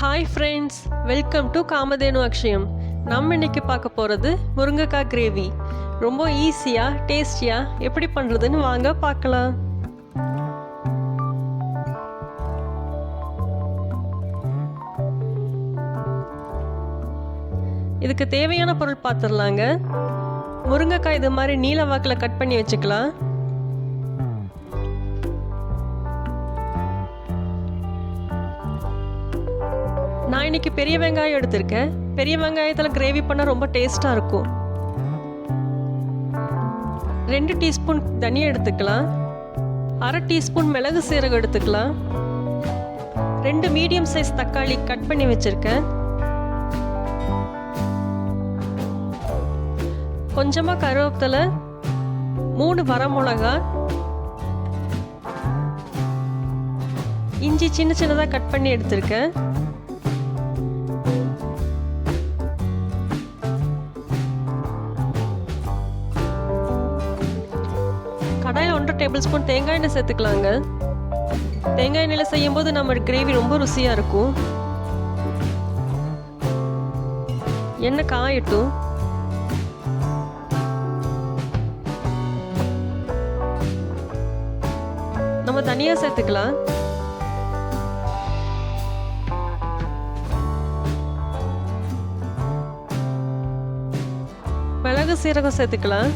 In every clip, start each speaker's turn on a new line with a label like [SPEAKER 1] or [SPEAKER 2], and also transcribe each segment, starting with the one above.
[SPEAKER 1] Hi friends welcome to Kamadhenu Akshayam நம்ம இன்னைக்கு பார்க்க போகிறது முருங்கைக்காய் கிரேவி ரொம்ப ஈஸியாக டேஸ்டியாக எப்படி பண்ணுறதுன்னு வாங்க பார்க்கலாம் இதுக்கு தேவையான பொருள் பார்த்துடலாங்க முருங்கைக்காய் இது மாதிரி நீல வாக்கில் கட் பண்ணி வச்சுக்கலாம் நான் இன்னைக்கு பெரிய வெங்காயம் எடுத்திருக்கேன். பெரிய வெங்காயத்தில் கிரேவி பண்ண ரொம்ப டேஸ்ட்டாக இருக்கும். ரெண்டு டீஸ்பூன் தனியா எடுத்துக்கலாம். அரை டீஸ்பூன் மிளகு சீரகம் எடுத்துக்கலாம். ரெண்டு மீடியம் சைஸ் தக்காளி கட் பண்ணி வச்சுருக்கேன். கொஞ்சமாக கருவேப்பிலை மூணு வரமிளகா இஞ்சி சின்ன சின்னதாக கட் பண்ணி எடுத்திருக்கேன். டேபிள் ஸ்பூன் தேங்காய் எண்ணெய் சேர்த்துக்கலாங்க. தேங்காய் எண்ணெயில் செய்யும்போது நம்ம கிரேவி ரொம்ப ருசியாக இருக்கும். எண்ணெய் காயட்டும். நம்ம தனியாக சேர்த்துக்கலாம். மிளகு சீரகம் சேர்த்துக்கலாம்.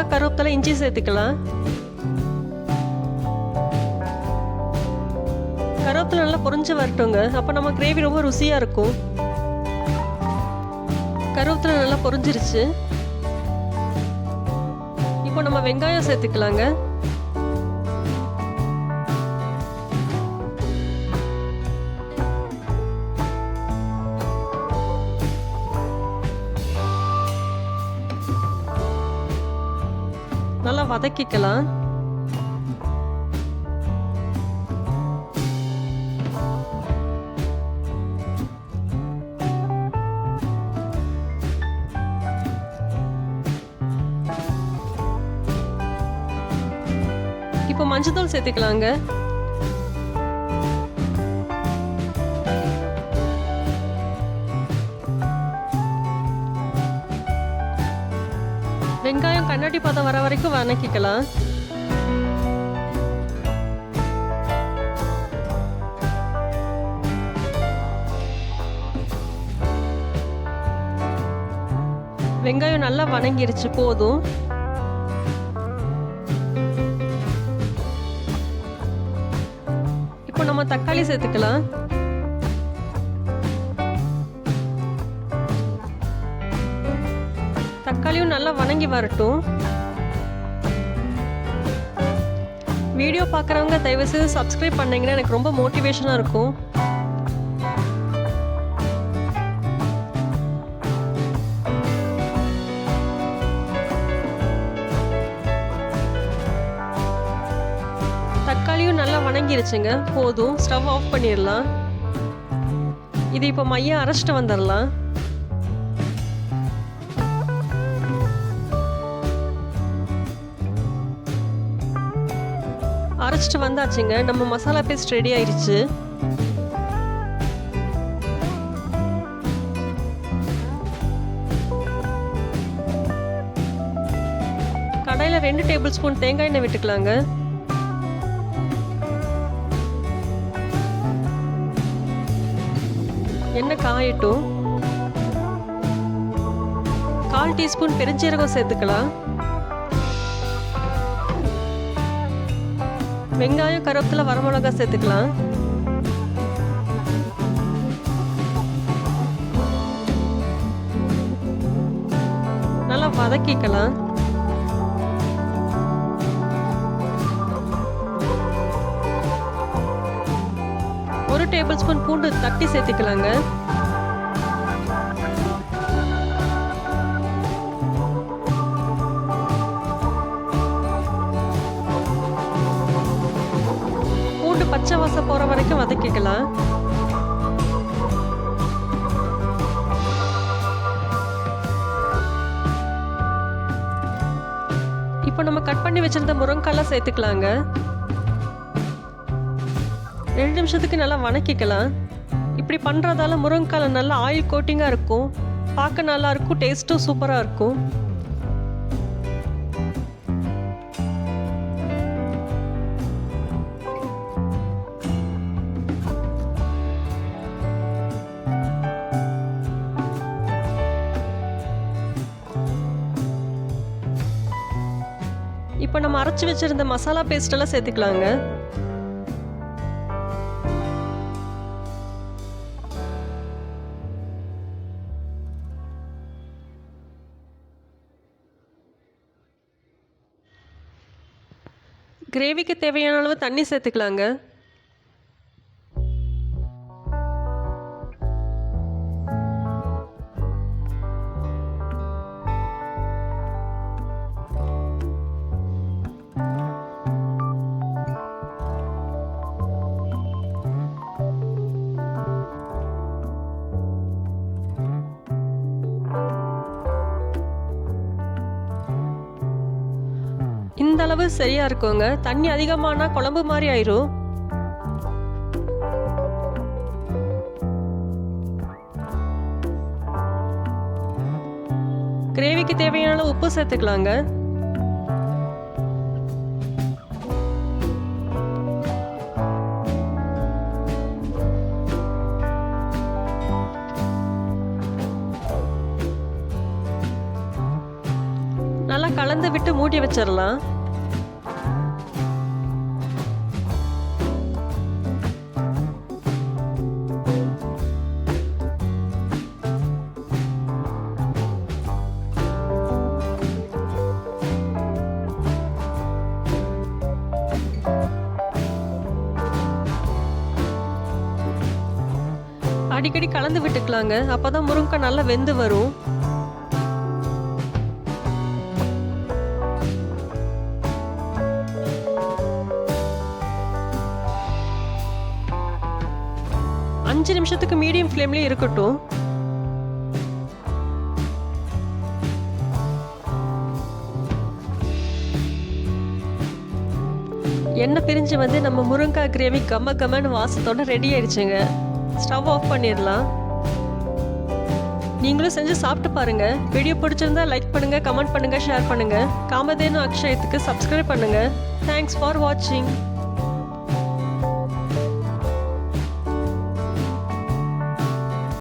[SPEAKER 1] மிளகா கருவேப்பிலை இஞ்சி சேர்த்துக்கலாம். கருவேப்பிலை நல்லா பொரிஞ்சு வரட்டுங்க. அப்போ நம்ம கிரேவி ரொம்ப ருசியாக இருக்கும். கருவேப்பிலை நல்லா பொரிஞ்சிருச்சு. இப்போ நம்ம வெங்காயம் சேர்த்துக்கலாங்க. நல்லா வதக்கிக்கலாம். இப்போ மஞ்சத்தூள் சேர்த்துக்கலாங்க. வெங்காயம் கண்ணாடி பதம் வர வரைக்கும் வணக்கிக்கலாம். வெங்காயம் நல்லா வணங்கிருச்சு போதும். இப்போ நம்ம தக்காளி சேர்த்துக்கலாம். தக்காளியும் நல்லா வணங்கி வரட்டும். வீடியோ பார்க்குறவங்க தயவுசெய்து சப்ஸ்கிரைப் பண்ணீங்கன்னா எனக்கு ரொம்ப மோட்டிவேஷனாக இருக்கும். தக்காளியும் நல்லா வணங்கிருச்சுங்க. போதும். ஸ்டவ் ஆஃப் பண்ணிடலாம். இது இப்போ மையம் அரைச்சிட்டு வந்துடலாம். அரைச்சிட்டு வந்தாச்சுங்க. நம்ம மசாலா பேஸ்ட் ரெடி ஆயிடுச்சு கடாயில் ரெண்டு டேபிள் ஸ்பூன் தேங்காய் எண்ணெய் விட்டுக்கலாங்க. எண்ணெய் காயட்டும். கால் டீஸ்பூன் பெருஞ்சீரகம் சேர்த்துக்கலாம். வெங்காயம் கருவேப்பிலை வரமிளகா சேர்த்துக்கலாம். நல்லா வதக்கிக்கலாம். ஒரு டேபிள் ஸ்பூன் பூண்டு தட்டி சேர்த்துக்கலாங்க. பச்சை வாசம் போற வரைக்கும் வதக்கிக்கலாம். இப்போ நம்ம கட் பண்ணி வச்சிருந்த முருங்கைக்காலாம் சேர்த்துக்கலாங்க. ரெண்டு நிமிஷத்துக்கு நல்லா வணக்கிக்கலாம். இப்படி பண்ணுறதால முருங்கைக்கால நல்லா ஆயில் கோட்டிங்காக இருக்கும். பார்க்க நல்லா இருக்கும் டேஸ்ட்டும் சூப்பராக இருக்கும். இப்போ நம்ம அரைச்சி வச்சிருந்த மசாலா பேஸ்ட் எல்லாம் சேர்த்துக்கலாங்க. கிரேவிக்கு தேவையான அளவு தண்ணி சேர்த்துக்கலாங்க. அளவு சரியா இருக்குங்க. தண்ணி அதிகமானா குழம்பு மாதிரி ஆயிரும். கிரேவிக்கு தேவையான உப்பு சேர்த்துக்கலாங்க. நல்லா கலந்து விட்டு மூடி வச்சிடலாம் கலந்து விட்டுக்கலாங்க. அப்பதான் முருங்கைக்காய் நல்லா வெந்து வரும். அஞ்சு நிமிஷத்துக்கு மீடியம் ஃப்ளேம்லேயே இருக்கட்டும். எண்ணெய் பிரிஞ்சு வந்து நம்ம முருங்காய் கிரேவி கம்ம கம்மன்னு வாசத்தோட ரெடி ஆயிடுச்சுங்க. ஸ்டவ் ஆஃப் பண்ணிடலாம். நீங்களும் செஞ்சு சாப்பிட்டு பாருங்க. வீடியோ பிடிச்சிருந்தா லைக் பண்ணுங்க கமெண்ட் பண்ணுங்க ஷேர் பண்ணுங்க. காமதேனு அக்ஷயத்துக்கு சப்ஸ்கிரைப் பண்ணுங்க. தேங்க்ஸ் ஃபார் வாட்சிங்